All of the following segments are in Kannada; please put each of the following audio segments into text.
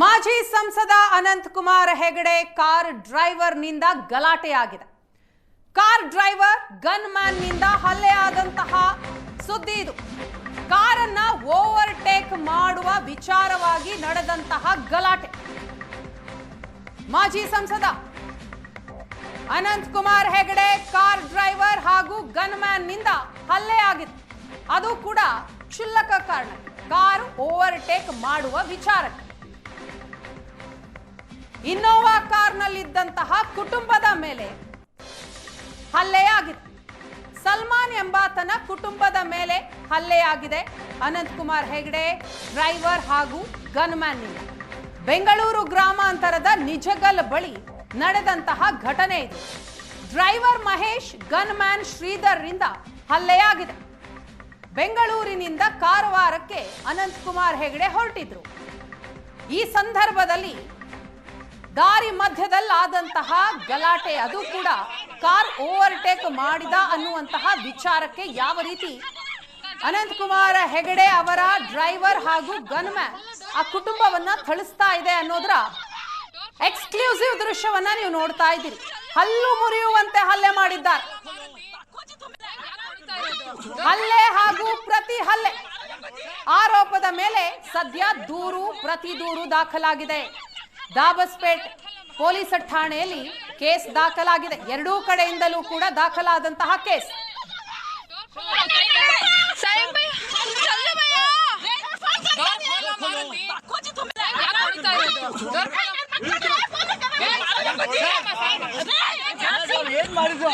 ಮಾಜಿ ಸಂಸದ ಅನಂತ್ ಕುಮಾರ್ ಹೆಗಡೆ ಕಾರ್ ಡ್ರೈವರ್ನಿಂದ ಗಲಾಟೆಯಾಗಿದೆ. ಕಾರ್ ಡ್ರೈವರ್ ಗನ್ ಮ್ಯಾನ್ನಿಂದ ಹಲ್ಲೆ ಆದಂತಹ ಸುದ್ದಿ ಇದು. ಕಾರನ್ನ ಓವರ್ಟೇಕ್ ಮಾಡುವ ವಿಚಾರವಾಗಿ ನಡೆದಂತಹ ಗಲಾಟೆ. ಮಾಜಿ ಸಂಸದ ಅನಂತ್ ಕುಮಾರ್ ಹೆಗಡೆ ಕಾರ್ ಡ್ರೈವರ್ ಹಾಗೂ ಗನ್ ಮ್ಯಾನ್ನಿಂದ ಹಲ್ಲೆ ಆಗಿತ್ತು. ಅದು ಕೂಡ ಕ್ಷುಲ್ಲಕ ಕಾರಣ. ಕಾರ್ ಓವರ್ಟೇಕ್ ಮಾಡುವ ವಿಚಾರಕ್ಕೆ. ಇನ್ನೋವಾ ಕಾರ್ನಲ್ಲಿದ್ದಂತಹ ಕುಟುಂಬದ ಮೇಲೆ ಹಲ್ಲೆಯಾಗಿತ್ತು ಸಲ್ಮಾನ್ ಎಂಬಾತನ ಕುಟುಂಬದ ಮೇಲೆ ಹಲ್ಲೆಯಾಗಿದೆ. ಅನಂತ್ ಕುಮಾರ್ ಹೆಗಡೆ, ಡ್ರೈವರ್ ಹಾಗೂ ಗನ್ಮ್ಯಾನ್ ಬೆಂಗಳೂರು ಗ್ರಾಮಾಂತರದ ನಿಜಗಲ್ ಬಳಿ ನಡೆದಂತಹ ಘಟನೆ ಇದು. ಡ್ರೈವರ್ ಮಹೇಶ್, ಗನ್ಮ್ಯಾನ್ ಶ್ರೀಧರ್ರಿಂದ ಹಲ್ಲೆಯಾಗಿದೆ. ಬೆಂಗಳೂರಿನಿಂದ ಕಾರವಾರಕ್ಕೆ ಅನಂತ್ ಕುಮಾರ್ ಹೆಗಡೆ ಹೊರಟಿದ್ರು. ಈ ಸಂದರ್ಭದಲ್ಲಿ ದಾರಿ ಮಧ್ಯದಲ್ಲಾದಂತಹ ಗಲಾಟೆ ಅದು ಕೂಡ ಕಾರ್ ಓವರ್ಟೇಕ್ ಮಾಡಿದ ಅನ್ನುವಂತಹ ವಿಚಾರಕ್ಕೆ ಯಾವ ರೀತಿ ಅನಂತ್ ಕುಮಾರ್ ಹೆಗಡೆ ಅವರ ಡ್ರೈವರ್ ಹಾಗೂ ಗನ್ಮ್ಯಾನ್ ಆ ಕುಟುಂಬವನ್ನ ಥಳಿಸ್ತಾ ಇದೆ ಅನ್ನೋದ್ರ ಎಕ್ಸ್ಕ್ಲೂಸಿವ್ ದೃಶ್ಯವನ್ನ ನೀವು ನೋಡ್ತಾ ಇದ್ದೀರಿ. ಹಲ್ಲು ಮುರಿಯುವಂತೆ ಹಲ್ಲೆ ಮಾಡಿದ್ದಾರೆ. ಹಲ್ಲೆ ಹಾಗೂ ಪ್ರತಿ ಹಲ್ಲೆ ಆರೋಪದ ಮೇಲೆ ಸದ್ಯ ದೂರು, ಪ್ರತಿ ದೂರು ದಾಖಲಾಗಿದೆ. ದಾಬಸ್ಪೇಟ್ ಪೊಲೀಸ್ ಠಾಣೆಯಲ್ಲಿ ಕೇಸ್ ದಾಖಲಾಗಿದೆ. ಎರಡೂ ಕಡೆಯಿಂದಲೂ ಕೂಡ ದಾಖಲಾದಂತಹ ಕೇಸ್. ಏನ್ ಮಾಡಿದ್ರು?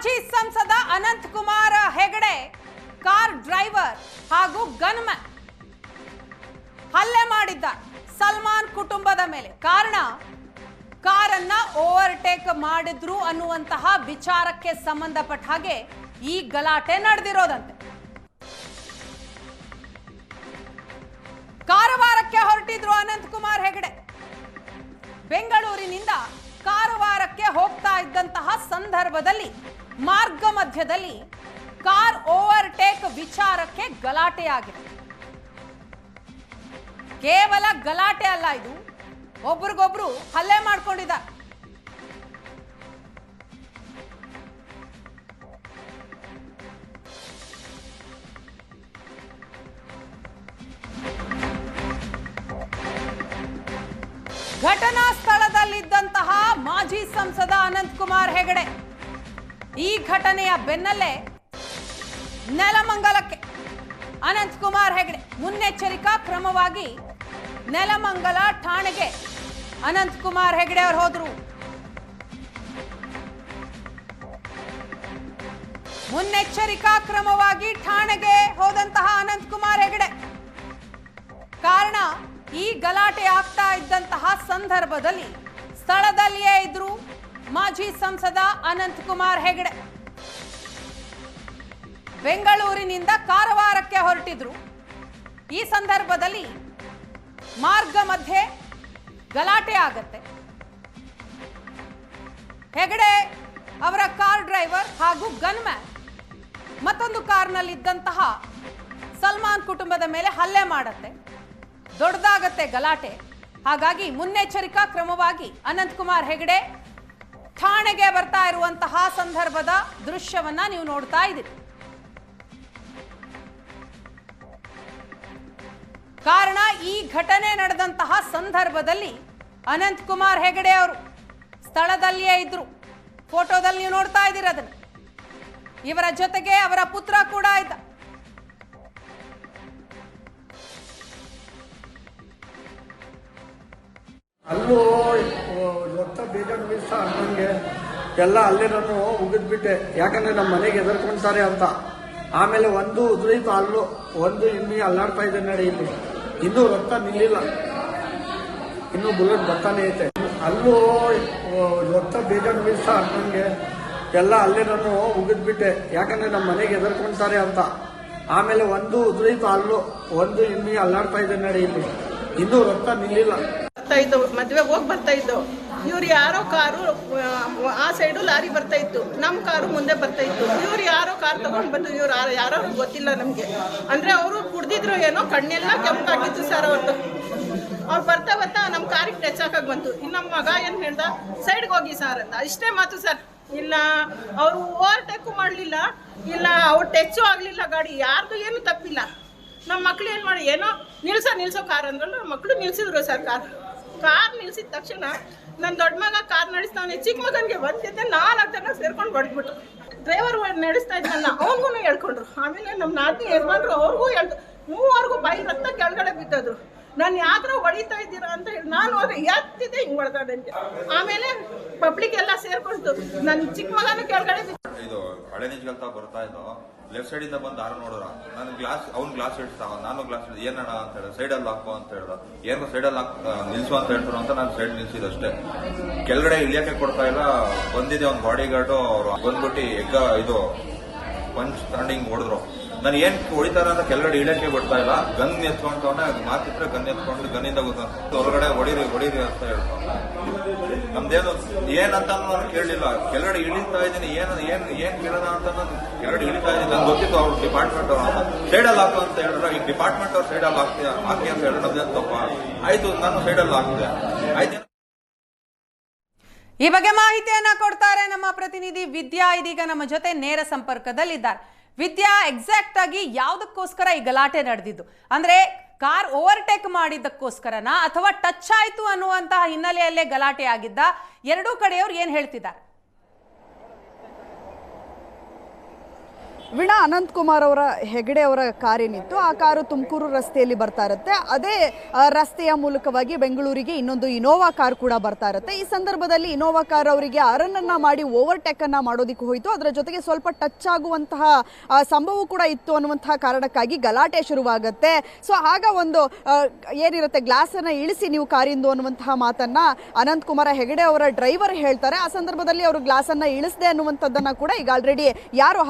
ಮಾಜಿ ಸಂಸದ ಅನಂತ್ ಕುಮಾರ್ ಹೆಗಡೆ, ಕಾರ್ ಡ್ರೈವರ್ ಹಾಗೂ ಗನ್ಮ್ಯಾನ್ ಹಲ್ಲೆ ಮಾಡಿದ್ದ ಸಲ್ಮಾನ್ ಕುಟುಂಬದ ಮೇಲೆ ಕಾರಣ, ಕಾರನ್ನ ಓವರ್ಟೇಕ್ ಮಾಡಿದ್ರು ಅನ್ನುವಂತಹ ವಿಚಾರಕ್ಕೆ ಸಂಬಂಧಪಟ್ಟ ಹಾಗೆ ಈ ಗಲಾಟೆ ನಡೆದಿರೋದಂತೆ. ಕಾರವಾರಕ್ಕೆ ಹೊರಟಿದ್ರು ಅನಂತ್ ಕುಮಾರ್ ಹೆಗಡೆ. ಬೆಂಗಳೂರಿನಿಂದ ಕಾರವಾರಕ್ಕೆ ಹೋಗ್ತಾ ಇದ್ದಂತಹ ಸಂದರ್ಭದಲ್ಲಿ ಮಾರ್ಗ ಮಧ್ಯದಲ್ಲಿ ಕಾರ್ ಓವರ್ಟೇಕ್ ವಿಚಾರಕ್ಕೆ ಗಲಾಟೆಯಾಗಿದೆ. ಕೇವಲ ಗಲಾಟೆ ಅಲ್ಲ ಇದು, ಒಬ್ರಿಗೊಬ್ರು ಹಲ್ಲೆ ಮಾಡ್ಕೊಂಡಿದ್ದಾರೆ. ಘಟನಾ ಸ್ಥಳದಲ್ಲಿದ್ದಂತಹ ಮಾಜಿ ಸಂಸದ ಅನಂತ್ ಕುಮಾರ್ ಹೆಗಡೆ ಈ ಘಟನೆಯ ಬೆನ್ನಲ್ಲೇ ನೆಲಮಂಗಲಕ್ಕೆ ಅನಂತಕುಮಾರ್ ಹೆಗಡೆ ಮುನ್ನೆಚ್ಚರಿಕಾ ಕ್ರಮವಾಗಿ ನೆಲಮಂಗಲ ಠಾಣೆಗೆ ಅನಂತ್ ಕುಮಾರ್ ಹೆಗಡೆ ಅವರು ಹೋದ್ರು. ಮುನ್ನೆಚ್ಚರಿಕಾ ಕ್ರಮವಾಗಿ ಠಾಣೆಗೆ ಹೋದಂತಹ ಅನಂತಕುಮಾರ್ ಹೆಗಡೆ. ಕಾರಣ ಈ ಗಲಾಟೆ ಆಗ್ತಾ ಇದ್ದಂತಹ ಸಂದರ್ಭದಲ್ಲಿ ಸ್ಥಳದಲ್ಲಿಯೇ ಇದ್ರು. ಮಾಜಿ ಸಂಸದ ಅನಂತ್ ಕುಮಾರ್ ಹೆಗಡೆ. ಬೆಂಗಳೂರಿನಿಂದ ಕಾರವಾರಕ್ಕೆ ಹೊರಟಿದ್ರು. ಈ ಸಂದರ್ಭದಲ್ಲಿ ಮಾರ್ಗ ಮಧ್ಯೆ ಗಲಾಟೆ ಆಗತ್ತೆ. ಹೆಗಡೆ ಅವರ ಕಾರ್ ಡ್ರೈವರ್ ಹಾಗೂ ಗನ್ಮ್ಯಾನ್ ಮತ್ತೊಂದು ಕಾರ್ನಲ್ಲಿದ್ದಂತಹ ಸಲ್ಮಾನ್ ಕುಟುಂಬದ ಮೇಲೆ ಹಲ್ಲೆ ಮಾಡತ್ತೆ. ದೊಡ್ಡದಾಗತ್ತೆ ಗಲಾಟೆ. ಹಾಗಾಗಿ ಮುನ್ನೆಚ್ಚರಿಕಾ ಕ್ರಮವಾಗಿ ಅನಂತಕುಮಾರ್ ಹೆಗಡೆ ಠಾಣೆಗೆ ಬರ್ತಾ ಇರುವಂತಹ ಸಂದರ್ಭದ ದೃಶ್ಯವನ್ನ ನೀವು ನೋಡ್ತಾ ಇದ್ದೀರಿ. ಕಾರಣ, ಈ ಘಟನೆ ನಡೆದಂತಹ ಸಂದರ್ಭದಲ್ಲಿ ಅನಂತ್ ಕುಮಾರ್ ಹೆಗಡೆ ಅವರು ಸ್ಥಳದಲ್ಲಿಯೇ ಇದ್ರು. ಫೋಟೋದಲ್ಲಿ ನೀವು ನೋಡ್ತಾ ಇದ್ದೀರಿ ಅದನ್ನ. ಇವರ ಜೊತೆಗೆ ಅವರ ಪುತ್ರ ಕೂಡ ಇದ್ದ. ಅಲ್ಲೂ ರಕ್ತ ಬೇಜಾರು ಬೀಸ ಅಣ್ಣಂಗೆ ಎಲ್ಲ ಅಲ್ಲೇ ನಾನು ಉಗಿದ್ಬಿಟ್ಟೆ. ಯಾಕಂದ್ರೆ ನಮ್ಮ ಮನೆಗೆ ಎದುರ್ಕೊಂತಾರೆ ಅಂತ. ಆಮೇಲೆ ಒಂದು ಉದುರಿತು ಅಲ್ಲೂ, ಒಂದು ಇನ್ನು ಅಲ್ಲಾಡ್ತಾ ಇದೆ ನಡಿ ಇಲ್ಲಿ. ಇನ್ನೂ ರಕ್ತ ನಿಲ್ಲಿಲ್ಲ. ಇನ್ನೂ ಬುಲೆಟ್ ಬರ್ತಾನೆ ಐತೆ. ಅಲ್ಲೂ ರಕ್ತ ಬೇಜಾರು ಬೀಸ ಅಣ್ಣಂಗೆ ಎಲ್ಲ ಅಲ್ಲೇ ನಾನು ಉಗಿದ್ಬಿಟ್ಟೆ. ಯಾಕಂದ್ರೆ ನಮ್ಮ ಮನೆಗೆ ಎದುರ್ಕೊಂತಾರೆ ಅಂತ. ಆಮೇಲೆ ಒಂದು ಉದುರಿತು ಅಲ್ಲೂ, ಒಂದು ಇನ್ನು ಅಲ್ಲಾಡ್ತಾ ಇದೆ ನಡಿ ಇಲ್ಲಿ. ಇನ್ನೂ ರಕ್ತ ನಿಲ್ಲಿಲ್ಲ. ಬರ್ತಾ ಇದ್ದು ಮದ್ವೆಗೆ ಹೋಗಿ ಬರ್ತಾ ಇದ್ದು ಇವ್ರು ಯಾರೋ ಕಾರು ಆ, ಸೈಡು ಲಾರಿ ಬರ್ತಾ ಇತ್ತು. ನಮ್ಮ ಕಾರು ಮುಂದೆ ಬರ್ತಾ ಇತ್ತು. ಇವ್ರು ಯಾರೋ ಕಾರ್ ತಗೊಂಡು ಬಂದು ಇವ್ರು ಯಾರು ಗೊತ್ತಿಲ್ಲ ನಮಗೆ. ಅಂದರೆ ಅವರು ಕುಡ್ದಿದ್ರು ಏನೋ ಕಣ್ಣೆಲ್ಲ ಕೆಂಪಾಗಿತ್ತು ಸರ್ ಅವ್ರದ್ದು ಅವ್ರು ಬರ್ತಾ ಬರ್ತಾ ನಮ್ಮ ಕಾರಿಗೆ ಟಚ್ ಹಾಕಕ್ ಬಂತು. ಇನ್ನು ನಮ್ಮ ಮಗ ಏನು ಹೇಳ್ದ? ಸೈಡ್ಗೆ ಹೋಗಿ ಸರ್ ಅಂತ. ಇಷ್ಟೇ ಮಾತು ಸರ್. ಇಲ್ಲ ಅವರು ಓವರ್ಟೇಕು ಮಾಡಲಿಲ್ಲ. ಇಲ್ಲ ಅವ್ರು ಟಚ್ಚು ಆಗಲಿಲ್ಲ ಗಾಡಿ. ಯಾರ್ದು ಏನು ತಪ್ಪಿಲ್ಲ. ನಮ್ಮ ಮಕ್ಳು ಏನು ಮಾಡಿ ಏನೋ ನಿಲ್ಸೋ ನಿಲ್ಸೋ ಕಾರ್ ಅಂದ್ರಲ್ಲ ಮಕ್ಕಳು ನಿಲ್ಸಿದ್ರು ಸರ್ ಕಾರ್. ಕಾರ್ ನಿಲ್ಸಿದ ತಕ್ಷಣ ನನ್ನ ದೊಡ್ಡ ಮಗ ಕಾರ್ ನಡೆಸ್ತಾವನೆ, ಚಿಕ್ಕ ಮಗನಿಗೆ ಬಂದಿದ್ದೆ ನಾಲ್ಕು ಜನ ಸೇರ್ಕೊಂಡು ಬಡ್ದ್ಬಿಟ್ರು ಡ್ರೈವರ್ ನಡೆಸ್ತಾ ಇದ್ನಲ್ಲ ಅವನಿಗೂ ಹೇಳ್ಕೊಂಡ್ರು. ಆಮೇಲೆ ನಮ್ಮ ನಾತಿ ಯಜಮಾನ್ರು ಅವ್ರಿಗೂ ಹೇಳ್ದು ಮೂವರೆಗೂ ಬಾಯಿ ರಕ್ತ ಕೆಳಗಡೆ ಬಿದ್ದದ್ರು. ನಾನು ಯಾವ್ದ್ರ ಹೊಡಿತಾ ಇದ್ದೀರಾ ಅಂತ ಹೇಳಿ ನಾನು ಹೋದ್ರೆ ಎತ್ತಿದ್ದೆ ಹಿಂಗೆ ಹೊಡೆದ ನನಗೆ. ಆಮೇಲೆ ಪಬ್ಲಿಕ್ ಎಲ್ಲ ಸೇರ್ಕೊಂಡು ನನ್ನ ಚಿಕ್ಕ ಮಗನ ಕೆಳಗಡೆ ಇದು ಹಳೆ ನಿಜ್ಗಲ್ತಾ ಬರ್ತಾ ಇದ್ದೋ? ಲೆಫ್ಟ್ ಸೈಡ್ ಇಂದ ಬಂದು ಯಾರು ನೋಡಿದ್ರ ನಾನು ಗ್ಲಾಸ್ ಅವ್ನು ಗ್ಲಾಸ್ ಇಡ್ತಾವ ನಾನು ಗ್ಲಾಸ್ ಇಡ್ದು, ಏನಣ್ಣ ಅಂತ ಹೇಳ ಸೈಡ್ ಅಲ್ಲಿ ಹಾಕೋ ಅಂತ ಹೇಳ್ದ. ಏನು ಸೈಡ್ ಅಲ್ಲಿ ಹಾಕ್ ನಿಲ್ಸು ಅಂತ ಹೇಳ್ತಾರ ಅಂತ ನಾನು ಸೈಡ್ ನಿಲ್ಸಿದಷ್ಟೇ. ಕೆಳಗಡೆ ಇಳಿಯಕ್ಕೆ ಕೊಡ್ತಾ ಇಲ್ಲ, ಬಂದಿದೆ ಅವ್ನ ಬಾಡಿ ಗಾರ್ಡು ಅವ್ರು. ಬಂದ್ಬಿಟ್ಟು ಎಗ್ಗ ಇದು ಪಂಚ್ ತಗೊಂಡು ಹಿಂಗ್ ಹೊಡೆದ್ರು. ನಾನು ಏನ್ ಹೊಡಿತಾರ ಅಂತ ಕೆಳಗಡೆ ಇಳಕ್ಕೆ ಬಿಡ್ತಾ ಇಲ್ಲ. ಗನ್ ಎತ್ಕೊಂಡವನ ಮಾತಿದ್ರೆ ಗನ್ ಎತ್ಕೊಂಡು ಗನ್ನಿಂದ ಗೊತ್ತ ಹೊರಗಡೆ ಹೊಡೀರಿ ಹೊಡೀರಿ ಅಂತ ಹೇಳ್ತಾವ ನಮ್ದೇನು ಏನಂತ ನಾನು ಕೇಳಲಿಲ್ಲ. ಕೆಳಗಡೆ ಇಳಿತಾ ಇದ್ದೀನಿ. ಏನ್ ಏನ್ ಏನ್ ಕೇಳದ ಅಂತ ನಾನು ಇಳಿತಾ ಇದ್ದೀನಿ. ನನ್ಗೆ ಗೊತ್ತಿತ್ತು ಅವ್ರ ಡಿಪಾರ್ಟ್ಮೆಂಟ್ ಅವ್ರ ಅಂತ. ಸೈಡಲ್ಲಿ ಹಾಕು ಅಂತ ಹೇಳಿದ್ರೆ ಈ ಡಿಪಾರ್ಟ್ಮೆಂಟ್ ಅವ್ರು ಸೈಡಲ್ಲಿ ಹಾಕ್ತೀಯ? ಹಾಕಿ ಅಂತ ಹೇಳಿದ್ರೆ ನಮ್ದೇನು ತಪ್ಪ? ಆಯ್ತು, ನಾನು ಸೈಡಲ್ಲಿ ಹಾಕಿದೆ. ಆಯ್ತು. ಈ ಬಗ್ಗೆ ಮಾಹಿತಿಯನ್ನ ಕೊಡ್ತಾರೆ ನಮ್ಮ ಪ್ರತಿನಿಧಿ ವಿದ್ಯಾ ಇದೀಗ ನಮ್ಮ ಜೊತೆ ನೇರ ಸಂಪರ್ಕದಲ್ಲಿದ್ದಾರೆ. ವಿದ್ಯಾ ಎಕ್ಸಾಕ್ಟ್ ಆಗಿ ಯಾವುದಕ್ಕೋಸ್ಕರ ಈ ಗಲಾಟೆ ನಡೆದಿದ್ದು? ಅಂದ್ರೆ ಕಾರ್ ಓವರ್ಟೇಕ್ ಮಾಡಿದ್ದಕ್ಕೋಸ್ಕರನಾ ಅಥವಾ ಟಚ್ ಆಯಿತು ಅನ್ನುವಂತಹ ಹಿನ್ನೆಲೆಯಲ್ಲೇ ಗಲಾಟೆ ಆಗಿದ್ದ ಎರಡೂ ಕಡೆಯವರು ಏನು ಹೇಳ್ತಿದ್ದಾರೆ? ವೀಣಾ, ಅನಂತ್ ಕುಮಾರ್ ಅವರ ಹೆಗಡೆ ಅವರ ಕಾರೇನಿತ್ತು. ಆ ಕಾರು ತುಮಕೂರು ರಸ್ತೆಯಲ್ಲಿ ಬರ್ತಾ ಇರುತ್ತೆ. ಅದೇ ರಸ್ತೆಯ ಮೂಲಕವಾಗಿ ಬೆಂಗಳೂರಿಗೆ ಇನ್ನೊಂದು ಇನೋವಾ ಕಾರ್ ಕೂಡ ಬರ್ತಾ ಇರುತ್ತೆ. ಈ ಸಂದರ್ಭದಲ್ಲಿ ಇನೋವಾ ಕಾರ್ ಅವರಿಗೆ ಅರನನ್ನು ಮಾಡಿ ಓವರ್ಟೇಕ್ ಅನ್ನ ಮಾಡೋದಿಕ್ಕೆ ಹೋಯಿತು. ಅದರ ಜೊತೆಗೆ ಸ್ವಲ್ಪ ಟಚ್ ಆಗುವಂತಹ ಸಂಭವ ಕೂಡ ಇತ್ತು ಅನ್ನುವಂತಹ ಕಾರಣಕ್ಕಾಗಿ ಗಲಾಟೆ ಶುರುವಾಗುತ್ತೆ. ಸೊ, ಆಗ ಒಂದು ಏನಿರುತ್ತೆ, ಗ್ಲಾಸ್ ಅನ್ನ ಇಳಿಸಿ ನೀವು ಕಾರಿಂದು ಅನ್ನುವಂತಹ ಮಾತನ್ನ ಅನಂತ್ ಕುಮಾರ ಹೆಗಡೆ ಅವರ ಡ್ರೈವರ್ ಹೇಳ್ತಾರೆ. ಆ ಸಂದರ್ಭದಲ್ಲಿ ಅವರು ಗ್ಲಾಸ್ ಅನ್ನ ಇಳಿಸದೆ ಅನ್ನುವಂಥದ್ದನ್ನ ಕೂಡ ಈಗ ಆಲ್ರೆಡಿ ಯಾರು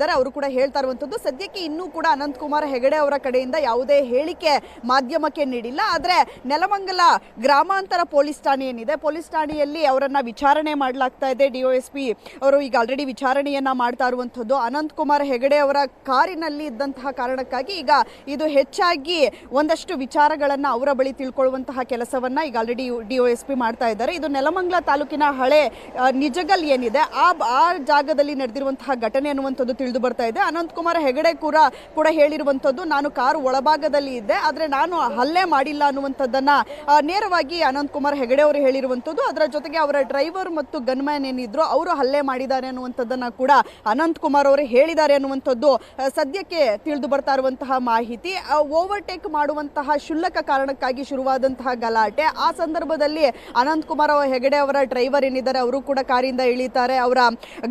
ಹಲ್ಲೆಗೊಳಗಾಗಿದ್ದಾರೆ ಅವರು ಕೂಡ ಹೇಳ್ತಾ ಇರುವಂಥದ್ದು ಸದ್ಯಕ್ಕೆ ಇನ್ನೂ ಕೂಡ ಅನಂತ್ ಕುಮಾರ್ ಹೆಗಡೆ ಅವರ ಕಡೆಯಿಂದ ಯಾವುದೇ ಹೇಳಿಕೆ ಮಾಧ್ಯಮಕ್ಕೆ ನೀಡಿಲ್ಲ. ಆದರೆ ನೆಲಮಂಗಲ ಗ್ರಾಮಾಂತರ ಪೊಲೀಸ್ ಠಾಣೆ ಏನಿದೆ? ಪೊಲೀಸ್ ಠಾಣೆಯಲ್ಲಿ ಅವರನ್ನ ವಿಚಾರಣೆ ಮಾಡಲಾಗ್ತಾ ಇದೆ. ಡಿಒಎಸ್ಪಿ ಅವರು ಈಗ ಆಲ್ರೆಡಿ ವಿಚಾರಣೆಯನ್ನ ಮಾಡ್ತಾ ಇರುವಂಥದ್ದು ಅನಂತ್ ಕುಮಾರ್ ಹೆಗಡೆ ಅವರ ಕಾರಿನಲ್ಲಿ ಇದ್ದಂತಹ ಕಾರಣಕ್ಕಾಗಿ ಈಗ ಇದು ಹೆಚ್ಚಾಗಿ ಒಂದಷ್ಟು ವಿಚಾರಗಳನ್ನ ಅವರ ಬಳಿ ತಿಳ್ಕೊಳ್ಳುವಂತಹ ಕೆಲಸವನ್ನ ಈಗ ಆಲ್ರೆಡಿ ಡಿಒಎಸ್ಪಿ ಮಾಡ್ತಾ ಇದ್ದಾರೆ. ಇದು ನೆಲಮಂಗಲ ತಾಲೂಕಿನ ಹಳೆ ನಿಜಗಲ್ ಏನಿದೆ? ಆ ಆ ಜಾಗದಲ್ಲಿ ನಡೆದಿರುವಂತಹ ಘಟನೆ ಅನ್ನುವಂಥದ್ದು ತಿಳಿದು ಬರ್ತಾ ಇದೆ. ಅನಂತ್ ಕುಮಾರ್ ಹೆಗಡೆ ಕೂಡ ಕೂಡ ಹೇಳಿರುವಂಥದ್ದು, ನಾನು ಕಾರು ಒಳಭಾಗದಲ್ಲಿ ಇದ್ದೆ, ಆದರೆ ನಾನು ಹಲ್ಲೆ ಮಾಡಿಲ್ಲ ಅನ್ನುವಂಥದ್ದನ್ನ ನೇರವಾಗಿ ಅನಂತ್ ಕುಮಾರ್ ಹೆಗಡೆ ಅವರು ಹೇಳಿರುವಂಥದ್ದು. ಅದರ ಜೊತೆಗೆ ಅವರ ಡ್ರೈವರ್ ಮತ್ತು ಗನ್ಮ್ಯಾನ್ ಏನಿದ್ರು, ಅವರು ಹಲ್ಲೆ ಮಾಡಿದ್ದಾರೆ ಅನ್ನುವಂಥದ್ದನ್ನು ಕೂಡ ಅನಂತ್ ಕುಮಾರ್ ಅವರು ಹೇಳಿದ್ದಾರೆ ಅನ್ನುವಂಥದ್ದು ಸದ್ಯಕ್ಕೆ ತಿಳಿದು ಬರ್ತಾ ಇರುವಂತಹ ಮಾಹಿತಿ. ಓವರ್ಟೇಕ್ ಮಾಡುವಂತಹ ಶುಲ್ಕ ಕಾರಣಕ್ಕಾಗಿ ಶುರುವಾದಂತಹ ಗಲಾಟೆ. ಆ ಸಂದರ್ಭದಲ್ಲಿ ಅನಂತ್ ಕುಮಾರ್ ಹೆಗಡೆ ಅವರ ಡ್ರೈವರ್ ಏನಿದ್ದಾರೆ, ಅವರು ಕೂಡ ಕಾರಿಂದ ಇಳಿತಾರೆ. ಅವರ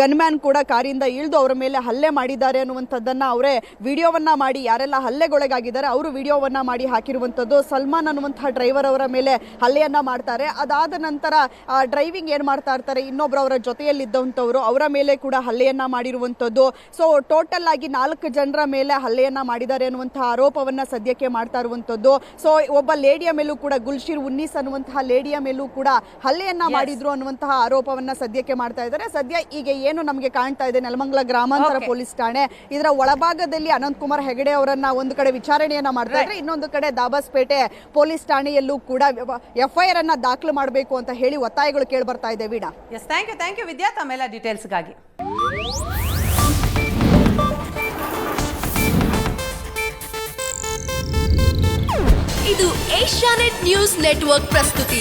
ಗನ್ಮ್ಯಾನ್ ಕೂಡ ಕಾರಿಂದ ಇಳಿದು ಅವರ ಮೇಲೆ ಹಲ್ಲೆ ಮಾಡಿದ್ದಾರೆ ಅನ್ನುವಂಥದ್ದನ್ನ ಅವರೇ ವಿಡಿಯೋವನ್ನ ಮಾಡಿ ಯಾರೆಲ್ಲ ಹಲ್ಲೆಗೊಳಗಾಗಿದ್ದಾರೆ ಅವರು ವಿಡಿಯೋವನ್ನ ಮಾಡಿ ಹಾಕಿರುವಂಥದ್ದು. ಸಲ್ಮಾನ್ ಅನ್ನುವಂತಹ ಡ್ರೈವರ್ ಅವರ ಮೇಲೆ ಹಲ್ಲೆಯನ್ನ ಮಾಡ್ತಾರೆ. ಅದಾದ ನಂತರ ಡ್ರೈವಿಂಗ್ ಏನ್ ಮಾಡ್ತಾ ಇರ್ತಾರೆ ಇನ್ನೊಬ್ರು ಅವರ ಜೊತೆಯಲ್ಲಿದ್ದಂಥವ್ರು ಅವರ ಮೇಲೆ ಕೂಡ ಹಲ್ಲೆಯನ್ನ ಮಾಡಿರುವಂಥದ್ದು. ಸೊ ಟೋಟಲ್ ಆಗಿ ನಾಲ್ಕು ಜನರ ಮೇಲೆ ಹಲ್ಲೆಯನ್ನ ಮಾಡಿದ್ದಾರೆ ಅನ್ನುವಂತಹ ಆರೋಪವನ್ನ ಸದ್ಯಕ್ಕೆ ಮಾಡ್ತಾ ಇರುವಂಥದ್ದು. ಸೊ ಒಬ್ಬ ಲೇಡಿಯ ಮೇಲೂ ಕೂಡ ಗುಲ್ಶೀರ್ ಉನ್ನೀಸ್ ಅನ್ನುವಂತಹ ಲೇಡಿಯ ಮೇಲೂ ಕೂಡ ಹಲ್ಲೆಯನ್ನ ಮಾಡಿದ್ರು ಅನ್ನುವಂತಹ ಆರೋಪವನ್ನ ಸದ್ಯಕ್ಕೆ ಮಾಡ್ತಾ ಇದ್ದಾರೆ. ಸದ್ಯ ಈಗ ಏನು ನಮಗೆ ಕಾಣ್ತಾ ಇದೆ ನೆಲಮಂಗಲ ಗ್ರಾಮಾಂತರ. ಪೊಲೀಸ್ ಠಾಣೆ. ಇದರ ಒಳಭಾಗದಲ್ಲಿ ಅನಂತ್ ಕುಮಾರ್ ಹೆಗಡೆ ಅವರನ್ನ ಒಂದು ಕಡೆ ವಿಚಾರಣೆಯನ್ನ ಮಾಡ್ತಾ ಇದ್ರೆ ಇನ್ನೊಂದು ಕಡೆ ದಾಬಾಸ್ಪೇಟೆ ಪೊಲೀಸ್ ಠಾಣೆಯಲ್ಲೂ ಕೂಡ ಎಫ್ಐಆರ್ ಅನ್ನ ದಾಖಲು ಮಾಡಬೇಕು ಅಂತ ಹೇಳಿ ಒತ್ತಾಯಗಳು ಕೇಳಿ ಬರ್ತಾ ಇದೆ Veena. Yes thank you thank you Vidya ತಮ್ಮೆಲ್ಲ ಡೀಟೇಲ್ಸ್ಗಾಗಿ ಇದು ಏಷ್ಯಾನೆಟ್ ನ್ಯೂಸ್ ನೆಟ್ವರ್ಕ್ ಪ್ರಸ್ತುತಿ.